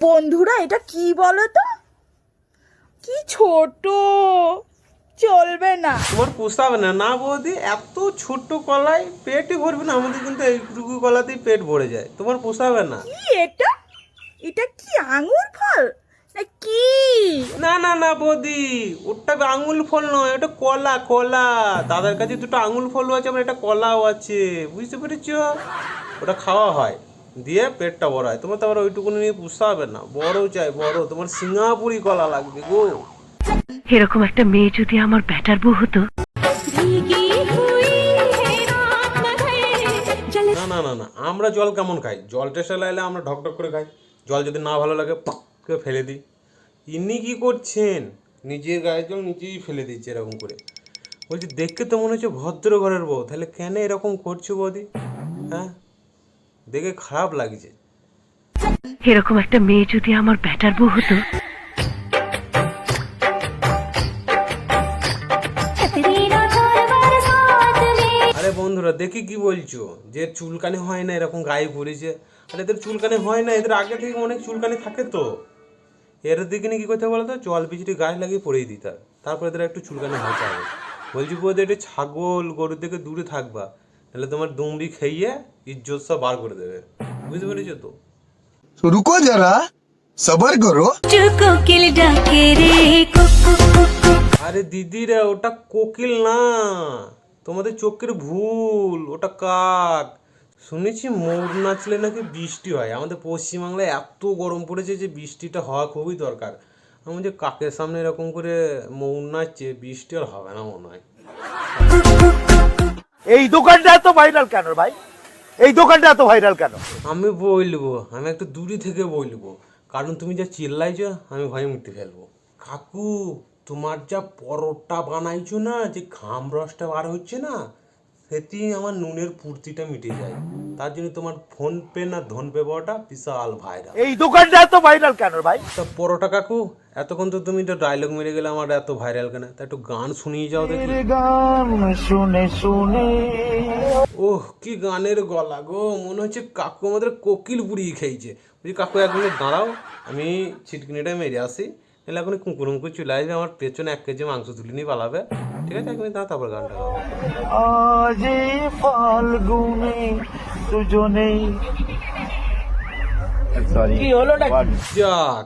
বন্ধুরা এটা কি বলো তো কি ছোট। চলবে না। তোমার পোষাবে না। না বৌদি এত ছোট্ট কলাই পেটই ভরবে না। আমাদের কিন্তু এইটুকু কলাতেই পেট ভরে যায়। তোমার পোষাবে না। কি এটা? এটা কি আঙুর ফল? না কি? না না না বৌদি ওটা আঙুল ফল নয় ওটা কলা কলা। দাদার কাছে দুটো আঙুল ফলও আছে আমার একটা কলাও আছে। বুঝতে পেরেছ? ওটা খাওয়া হয়। দিয়ে পেটটা বড় হয় তোমার তো আবার ওইটুকু নিয়ে পুষতে হবে না। বড় চাই বড় তোমার সিঙ্গাপুরি কলা লাগবে গো। এরকম একটা মেয়ে যদি আমার ব্যাটার বউ হতো? না না না না। আমরা জল কেমন খাই? জল টেস্টা লাইলে আমরা ঢক ঢক করে খাই। জল যদি না ভালো লাগে পাক করে ফেলে দিই। ইনি কি করছেন? নিজের গায়ের জল নিজেই ফেলে দিচ্ছে এরকম করে। বলছি দেখতে তো মনে হচ্ছে ভদ্র ঘরের বউ। তাহলে কেন এরকম করছ বৌদি? হ্যাঁ? দেখে খারাপ লাগছে। এরকম একটা মেয়ে যদি আমার ব্যাটার বউ হতো? আরে বন্ধুরা দেখি কি বলছো? যে চুলকানি হয় না এরকম গায়ে পড়েছে আর এদের চুলকানি হয় না এদের আগে থেকে অনেক চুলকানি থাকে তো। এর দিকে নিয়ে কি করতে হবে বলতো? জল বিচড়ি গায়ে লাগিয়ে পরেই দিতে তারপরে এদের একটু চুলকানি হবে বলছি বলতে একটু ছাগল গরুর থেকে দূরে থাকবা। তাহলে তোমার ডুমড়ি খাইয়ে ইজ্জত সব বার করে দেবে। বুঝতে পেরেছ তো? রুকো যারা সবার করো। আরে দিদিরা ওটা কোকিল না। তোমাদের চোখের ভুল ওটা কাক। শুনেছি মোর নাচলে নাকি বৃষ্টি হয়। আমাদের পশ্চিমবাংলায় এত গরম পড়েছে যে বৃষ্টিটা হওয়া খুবই দরকার। আমি যে কাকের সামনে এরকম করে মৌর নাচছে বৃষ্টি আর হবে না মনে হয়। এই দোকানটা এত ভাইরাল কেন ভাই? এই দোকানটা এত ভাইরাল কেন? আমি বলব আমি একটু দূরে থেকে বলব কারণ তুমি যা চিল্লাইছো, আমি ভয় মুক্তি ফেলব। কাকু, তোমার যা পরোটা বানাইছো না, যে ঘাম রসটা বার হচ্ছে না সেটি আমার নুনের পূর্তিটা মিটে যায়। তার জন্য তোমার ফোন পে না ধন পে পাওয়াটা বিশাল ভাইরাল এই দোকানটা এত ভাইরাল কেন ভাই? তা পরোটা কাকু এতক্ষণ তো তুমি তো ডায়লগ মেরে গেলে আমার এত ভাইরাল কেন? তা একটু গান শুনিয়ে যাও দেখি। গান শুনে শুনে। ওহ কি গানের গলা গো মনে হচ্ছে কাকু আমাদের কোকিল পুড়িয়ে খেয়েছে। বলছি কাকু এক মিনিট দাঁড়াও আমি ছিটকিনিটা মেরে আসি। এলে এখন কুকুরু মুকুর চলে আসবে আমার পেছনে এক কেজি মাংস তুলে নিয়ে পালাবে ঠিক আছে এখন তা তারপর গানটা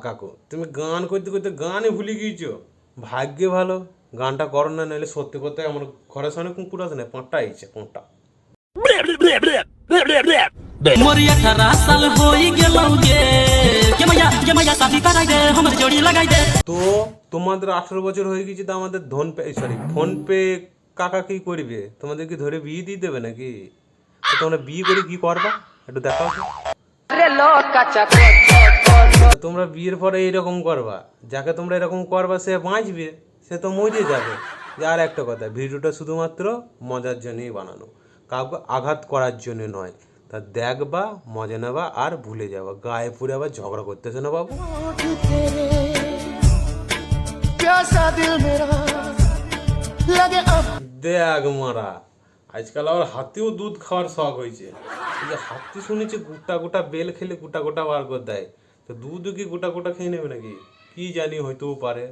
কাকু তুমি গান করতে করতে গানে ভুলে গিয়েছো ভাগ্যে ভালো গানটা করো না নাহলে সত্যি কথা আমার ঘরের সামনে কুকুর আছে না আইছে মরিয়া সাল হয়ে গে তো তোমাদের আঠেরো বছর হয়ে গেছে তো আমাদের ধন পে সরি ফোন পে কাকা কি করবে? তোমাদের কি ধরে বিয়ে দিয়ে দেবে নাকি? তোমরা বিয়ে করে কি করবা? একটু দেখাও তোমরা বিয়ের পরে এইরকম করবা। যাকে তোমরা এরকম করবা সে বাঁচবে সে তো মজে যাবে। আর একটা কথা ভিডিওটা শুধুমাত্র মজার জন্যই বানানো। কাউকে আঘাত করার জন্য নয়। তা দেখবা মজা নেবা আর ভুলে যাবা গায়ে পুরে আবার ঝগড়া করতেছে না বাবু। দেখ মারা, আজকাল আবার হাতিও দুধ খাওয়ার শখ হয়েছে। যে হাতি শুনেছি গোটা গোটা বেল খেলে গোটা গোটা বার করে দেয়। তো দুধও কি গোটা গোটা খেয়ে নেবে নাকি? কি জানি হয়তো পারে।